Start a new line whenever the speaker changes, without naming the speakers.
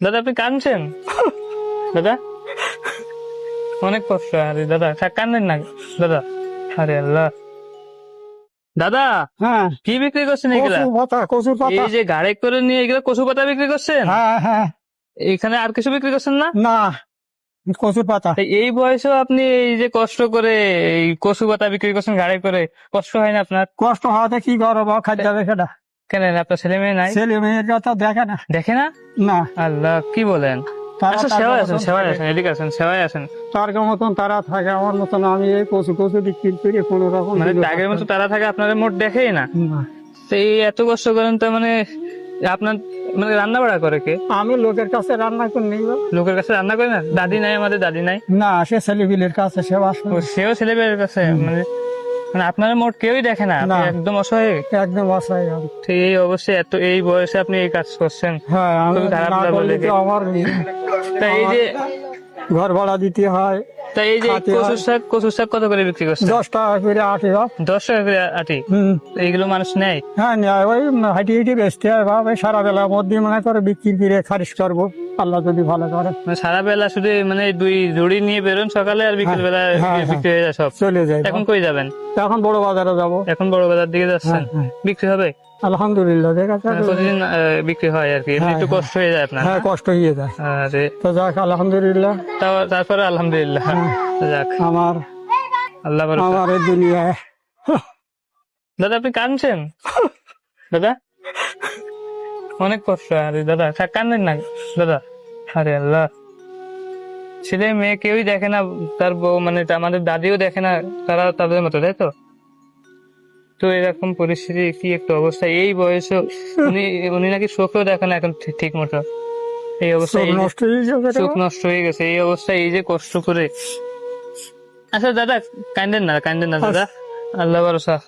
দাদা আপনি কাঁদছেন? দাদা? অনেক কষ্ট আরে দাদা কান্দেন না দাদা। আরে আল্লাহ। দাদা
হ্যাঁ।
কি বিক্রি করছেন এগুলা?
কচু পাতা কচুর পাতা।
এই যে গাড়ি করে নিয়ে এগুলো কচু পাতা বিক্রি করছেন?
হ্যাঁ হ্যাঁ।
এখানে আর কিছু বিক্রি করছেন না?
না কচুর পাতা।
এই বয়সেও আপনি এই যে কষ্ট করে এই কচু পাতা বিক্রি করছেন গাড়ি করে কষ্ট হয় না আপনার?
কষ্ট হওয়াতে কি করব খাদ্য দেখে না
কেন আপনার ছেলে মেয়ে নাই?
ছেলে মেয়ের কথা দেখে না।
দেখে না?
না।
আল্লাহ কি বলেন? আচ্ছা সেবাই আছেন সেবাই আছেন এদিকে আছেন সেবাই আছেন।
তার মতন তারা থাকে আমার মতন আমি এই কচু কচু বিক্রি করে কোন রকম
মানে মতো তারা থাকে আপনারা মোট দেখেই না। এই এত কষ্ট করেন তো মানে আপনার মানে রান্না বাড়া করে কে?
আমি লোকের কাছে রান্না করে
লোকের কাছে রান্না করে না? দাদি নাই আমাদের দাদি নাই?
না সে ছেলেপিলের কাছে সে বাস
ও সেও কাছে মানে মানে আপনারা মোট কেউই দেখে না? আপনি। একদম অসহায়?
একদম অসহায় আমি।
এই অবশ্যই এত এই বয়সে আপনি এই কাজ করছেন।
হ্যাঁ
খারাপ
আমার
তা এই যে
ঘর ভাড়া দিতে হয়
তা এই যে কচুর শাক কচুর শাক কত করে বিক্রি করছেন?
দশ টাকা করে আটে
দশ টাকা করে আটি?
হুম।
এইগুলো মানুষ নেয়?
হ্যাঁ নেয়। ওই হাঁটি হাঁটি বেচতে হয় ভাবে সারা বেলা মধ্যে মনে করে বিক্রি করে খারিজ করব। আল্লাহ যদি ভালো করে।
মানে সারা বেলা শুধু মানে দুই জুড়ি নিয়ে বেরোন সকালে আর বিকেল বেলা
হ্যাঁ, হ্যাঁ।
বিক্রি হয়ে যায় সব।
চলে যায়।
এখন কই যাবেন?
এখন বড় বাজারে যাব।
এখন বড় বাজার দিকে যাচ্ছেন?
হ্যাঁ, হ্যাঁ।
বিক্রি হবে?
আলহামদুলিল্লাহ
মানে প্রতিদিন বিক্রি হয় আর কি।
হ্যাঁ,
একটু
হ্যাঁ।
কষ্ট হয়ে যায় আপনার
হ্যাঁ কষ্ট হয়ে যায়।
আরে।
তো যাক আলহামদুলিল্লাহ।
তারপরে আলহামদুলিল্লাহ।
হ্যাঁ।
যাক।
আমার
আল্লাহ
আমার দুনিয়ায়
দাদা আপনি কাঁদছেন? দাদা? অনেক কষ্ট আরে দাদা থাক, কান্দেন না দাদা। আরে আল্লাহ। ছেলে মেয়ে কেউই দেখে না তার বউ মানে আমাদের দাদিও দেখে না তারা তাদের মতো তাই তো? তো এরকম পরিস্থিতি কি একটা অবস্থা? এই বয়সে উনি উনি নাকি চোখেও দেখে না এখন ঠিক- মতো। এই অবস্থা
চোখ নষ্ট হয়ে
হয়ে গেছে এই অবস্থায় এই যে কষ্ট করে। আচ্ছা দাদা কান্দেন না কান্দেন না দাদা। আল্লাহ ভরসা।